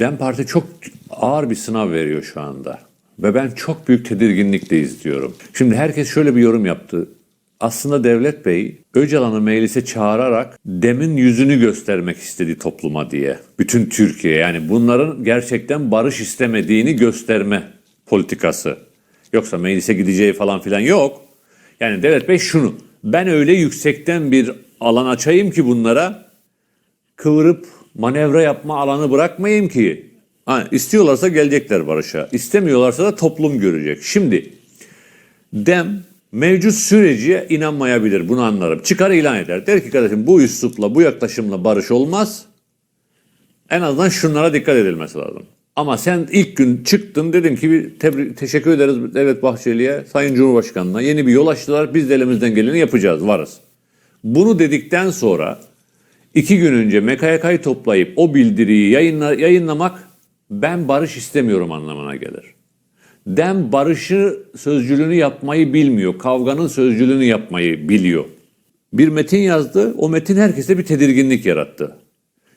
Dem Parti çok ağır bir sınav veriyor şu anda. Ve ben çok büyük tedirginlikle izliyorum. Şimdi herkes şöyle bir yorum yaptı. Aslında Devlet Bey Öcalan'ı meclise çağırarak Dem'in yüzünü göstermek istedi topluma diye. Bütün Türkiye yani bunların gerçekten barış istemediğini gösterme politikası. Yoksa meclise gideceği falan filan yok. Yani Devlet Bey şunu. Ben öyle yüksekten bir alan açayım ki bunlara kıvırıp manevra yapma alanı bırakmayayım ki. Ha, istiyorlarsa gelecekler barışa. İstemiyorlarsa da toplum görecek. Şimdi Dem mevcut süreciye inanmayabilir. Bunu anlarım. Çıkar ilan eder. Der ki kardeşim bu üslupla, bu yaklaşımla barış olmaz. En azından şunlara dikkat edilmesi lazım. Ama sen ilk gün çıktın dedin ki bir tebrik, teşekkür ederiz Devlet Bahçeli'ye, Sayın Cumhurbaşkanı'na. Yeni bir yol açtılar. Biz de elimizden geleni yapacağız, varız. Bunu dedikten sonra iki gün önce MKYK'yı toplayıp o bildiriyi yayınla, yayınlamak ben barış istemiyorum anlamına gelir. Dem barışı sözcülüğünü yapmayı bilmiyor. Kavganın sözcülüğünü yapmayı biliyor. Bir metin yazdı. O metin herkeste bir tedirginlik yarattı.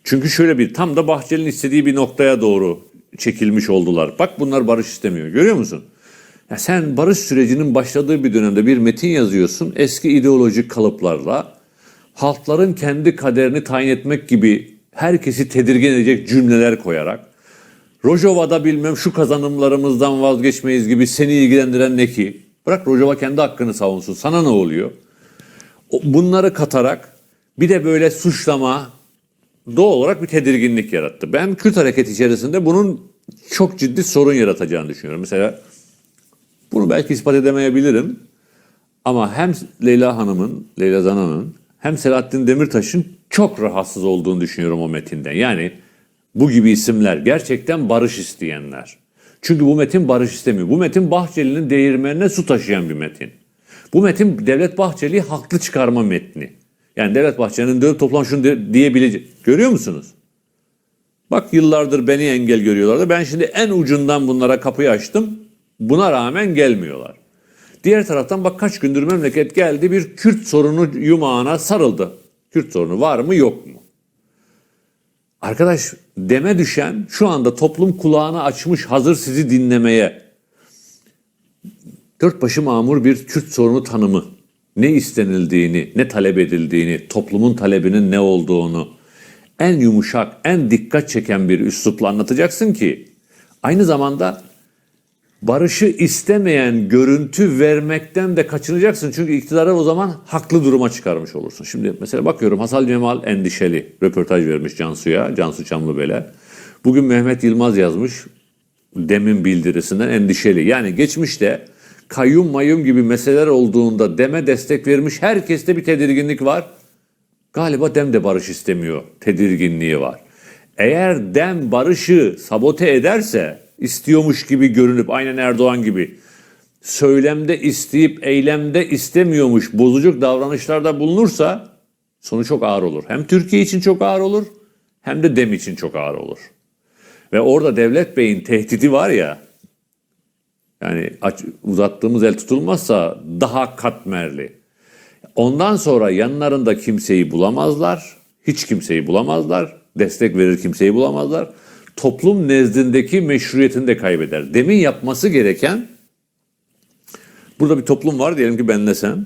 Çünkü şöyle bir tam da Bahçeli'nin istediği bir noktaya doğru çekilmiş oldular. Bak bunlar barış istemiyor. Görüyor musun? Ya sen barış sürecinin başladığı bir dönemde bir metin yazıyorsun. Eski ideolojik kalıplarla halkların kendi kaderini tayin etmek gibi herkesi tedirgin edecek cümleler koyarak Rojava'da bilmem şu kazanımlarımızdan vazgeçmeyiz gibi seni ilgilendiren ne ki? Bırak Rojava kendi hakkını savunsun. Sana ne oluyor? Bunları katarak bir de böyle suçlama doğal olarak bir tedirginlik yarattı. Ben Kürt hareket içerisinde bunun çok ciddi sorun yaratacağını düşünüyorum. Mesela bunu belki ispat edemeyebilirim. Ama hem Leyla Hanım'ın, Leyla Zana'nın hem Selahattin Demirtaş'ın çok rahatsız olduğunu düşünüyorum o metinden. Yani bu gibi isimler gerçekten barış isteyenler. Çünkü bu metin barış istemiyor. Bu metin Bahçeli'nin değirmenine su taşıyan bir metin. Bu metin Devlet Bahçeli'yi haklı çıkarma metni. Yani Devlet Bahçeli'nin dönüp toplan şunu de- diyebilecek. Görüyor musunuz? Bak yıllardır beni engel görüyorlardı. Ben şimdi en ucundan bunlara kapıyı açtım. Buna rağmen gelmiyorlar. Diğer taraftan bak kaç gündür memleket geldi bir Kürt sorunu yumağına sarıldı. Kürt sorunu var mı yok mu? Arkadaş deme düşen şu anda toplum kulağını açmış hazır sizi dinlemeye. Dört başı mamur bir Kürt sorunu tanımı. Ne istenildiğini, ne talep edildiğini, toplumun talebinin ne olduğunu en yumuşak, en dikkat çeken bir üslupla anlatacaksın ki aynı zamanda barışı istemeyen görüntü vermekten de kaçınacaksın. Çünkü iktidarı o zaman haklı duruma çıkarmış olursun. Şimdi mesela bakıyorum Hasan Cemal endişeli röportaj vermiş Cansu'ya, Cansu Çamlıbel'e. Bugün Mehmet Yılmaz yazmış demin bildirisinden endişeli. Yani geçmişte kayyum mayum gibi meseleler olduğunda deme destek vermiş herkeste bir tedirginlik var. Galiba dem de barış istemiyor. Tedirginliği var. Eğer dem barışı sabote ederse istiyormuş gibi görünüp aynen Erdoğan gibi söylemde isteyip eylemde istemiyormuş bozucuk davranışlarda bulunursa sonu çok ağır olur. Hem Türkiye için çok ağır olur hem de dem için çok ağır olur. Ve orada Devlet Bey'in tehdidi var ya yani uzattığımız el tutulmazsa daha katmerli. Ondan sonra yanlarında kimseyi bulamazlar. Hiç kimseyi bulamazlar. Destek verir kimseyi bulamazlar. Toplum nezdindeki meşruiyetini de kaybeder. Demin yapması gereken burada bir toplum var diyelim ki benle sen.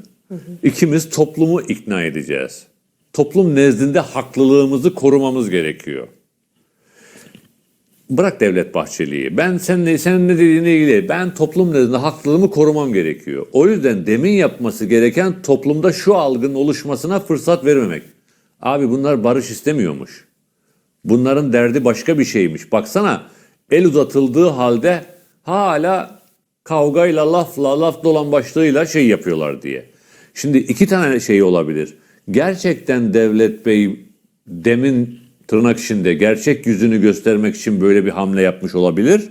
İkimiz toplumu ikna edeceğiz. Toplum nezdinde haklılığımızı korumamız gerekiyor. Bırak Devlet Bahçeli'yi. Ben senin, senin ne dediğine ilgili ben toplum nezdinde haklılığımı korumam gerekiyor. O yüzden demin yapması gereken toplumda şu algının oluşmasına fırsat vermemek. Abi bunlar barış istemiyormuş. Bunların derdi başka bir şeymiş. Baksana el uzatıldığı halde hala kavgayla lafla laf dolan başlığıyla şey yapıyorlar diye. Şimdi iki tane şey olabilir. Gerçekten Devlet Bey demin tırnak içinde gerçek yüzünü göstermek için böyle bir hamle yapmış olabilir.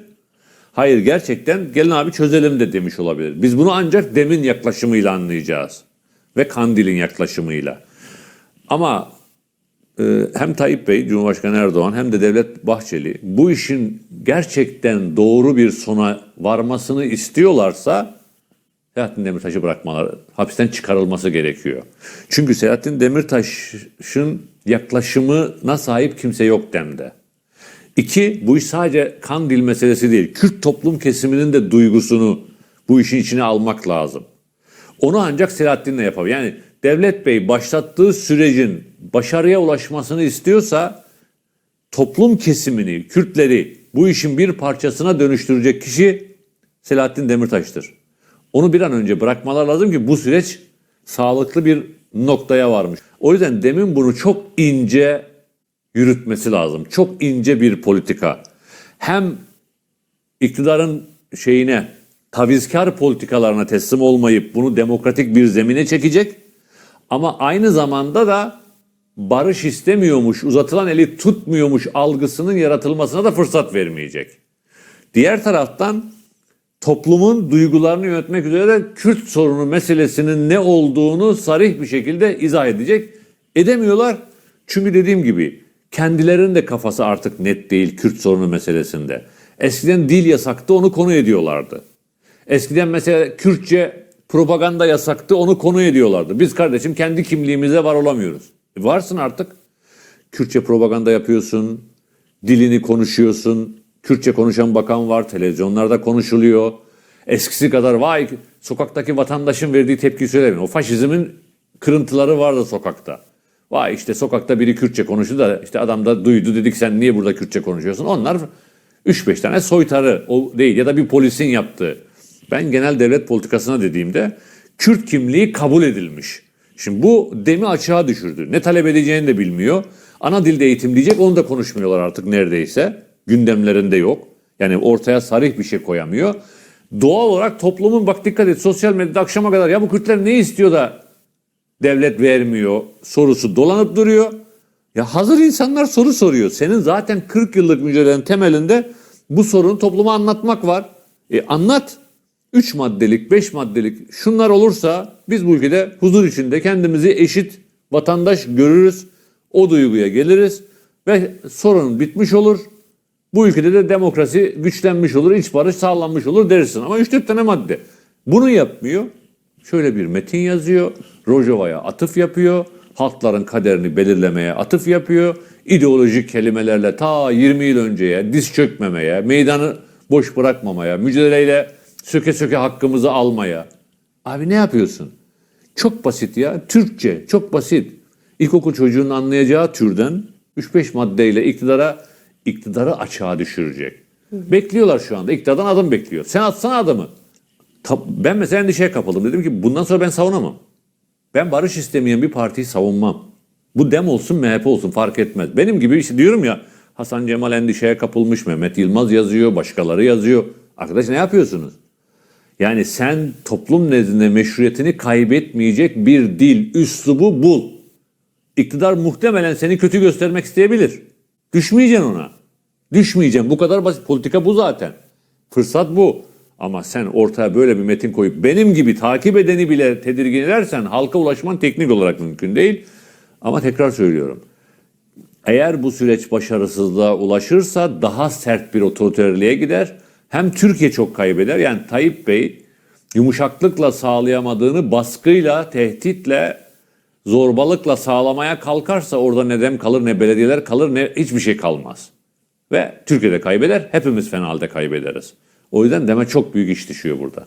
Hayır gerçekten gelin abi çözelim de demiş olabilir. Biz bunu ancak demin yaklaşımıyla anlayacağız. Ve Kandil'in yaklaşımıyla. Ama hem Tayyip Bey, Cumhurbaşkanı Erdoğan hem de Devlet Bahçeli bu işin gerçekten doğru bir sona varmasını istiyorlarsa Selahattin Demirtaş'ı bırakmaları, hapisten çıkarılması gerekiyor. Çünkü Selahattin Demirtaş'ın yaklaşımına sahip kimse yok demde. İki, bu iş sadece kan dil meselesi değil. Kürt toplum kesiminin de duygusunu bu işin içine almak lazım. Onu ancak Selahattin'le yapabilir. Yani Devlet Bey başlattığı sürecin başarıya ulaşmasını istiyorsa toplum kesimini, Kürtleri bu işin bir parçasına dönüştürecek kişi Selahattin Demirtaş'tır. Onu bir an önce bırakmalar lazım ki bu süreç sağlıklı bir noktaya varmış. O yüzden demin bunu çok ince yürütmesi lazım. Çok ince bir politika. Hem iktidarın şeyine tavizkar politikalarına teslim olmayıp bunu demokratik bir zemine çekecek ama aynı zamanda da barış istemiyormuş, uzatılan eli tutmuyormuş algısının yaratılmasına da fırsat vermeyecek. Diğer taraftan toplumun duygularını yönetmek üzere de Kürt sorunu meselesinin ne olduğunu sarih bir şekilde izah edecek. Edemiyorlar. Çünkü dediğim gibi kendilerinin de kafası artık net değil Kürt sorunu meselesinde. Eskiden dil yasaktı onu konu ediyorlardı. Eskiden mesela Kürtçe propaganda yasaktı onu konu ediyorlardı. Biz kardeşim kendi kimliğimize var olamıyoruz. E varsın artık. Kürtçe propaganda yapıyorsun, dilini konuşuyorsun. Kürtçe konuşan bakan var, televizyonlarda konuşuluyor. Eskisi kadar vay sokaktaki vatandaşın verdiği tepki söylemeyin. O faşizmin kırıntıları vardı sokakta. Vay işte sokakta biri Kürtçe konuştu da işte adam da duydu dedik sen niye burada Kürtçe konuşuyorsun? Onlar 3-5 tane soytarı o değil ya da bir polisin yaptığı. Ben genel devlet politikasına dediğimde Kürt kimliği kabul edilmiş. Şimdi bu demi açığa düşürdü. Ne talep edeceğini de bilmiyor. Ana dilde eğitim diyecek onu da konuşmuyorlar artık neredeyse. Gündemlerinde yok. Yani ortaya sarih bir şey koyamıyor. Doğal olarak toplumun bak dikkat et sosyal medyada akşama kadar ya bu Kürtler ne istiyor da devlet vermiyor sorusu dolanıp duruyor. Ya hazır insanlar soru soruyor. Senin zaten 40 yıllık mücadelenin temelinde bu sorunu topluma anlatmak var. E anlat. 3 maddelik, 5 maddelik şunlar olursa biz bu ülkede huzur içinde kendimizi eşit vatandaş görürüz. O duyguya geliriz ve sorun bitmiş olur. Bu ülkede de demokrasi güçlenmiş olur, iç barış sağlanmış olur dersin. Ama 3-4 tane madde. Bunu yapmıyor. Şöyle bir metin yazıyor. Rojava'ya atıf yapıyor. Halkların kaderini belirlemeye atıf yapıyor. İdeolojik kelimelerle ta 20 yıl önceye diz çökmemeye, meydanı boş bırakmamaya, mücadeleyle söke söke hakkımızı almaya. Abi ne yapıyorsun? Çok basit ya. Türkçe çok basit. İlkokul çocuğunun anlayacağı türden 3-5 maddeyle iktidara iktidarı açığa düşürecek. Bekliyorlar şu anda. İktidardan adım bekliyor. Sen atsana adımı. Ben mesela endişeye kapıldım. Dedim ki bundan sonra ben savunamam. Ben barış istemeyen bir partiyi savunmam. Bu dem olsun MHP olsun fark etmez. Benim gibi işte diyorum ya Hasan Cemal endişeye kapılmış, Mehmet Yılmaz yazıyor, başkaları yazıyor. Arkadaş ne yapıyorsunuz? Yani sen toplum nezdinde meşruiyetini kaybetmeyecek bir dil, üslubu bul. İktidar muhtemelen seni kötü göstermek isteyebilir. Düşmeyeceksin ona. Düşmeyeceksin. Bu kadar basit. Politika bu zaten. Fırsat bu. Ama sen ortaya böyle bir metin koyup benim gibi takip edeni bile tedirgin edersen halka ulaşman teknik olarak mümkün değil. Ama tekrar söylüyorum. Eğer bu süreç başarısızlığa ulaşırsa daha sert bir otoriterliğe gider. Hem Türkiye çok kaybeder. Yani Tayyip Bey yumuşaklıkla sağlayamadığını baskıyla, tehditle, zorbalıkla sağlamaya kalkarsa orada ne dem kalır ne belediyeler kalır ne hiçbir şey kalmaz. Ve Türkiye'de kaybeder, hepimiz fena halde kaybederiz. O yüzden deme çok büyük iş düşüyor burada.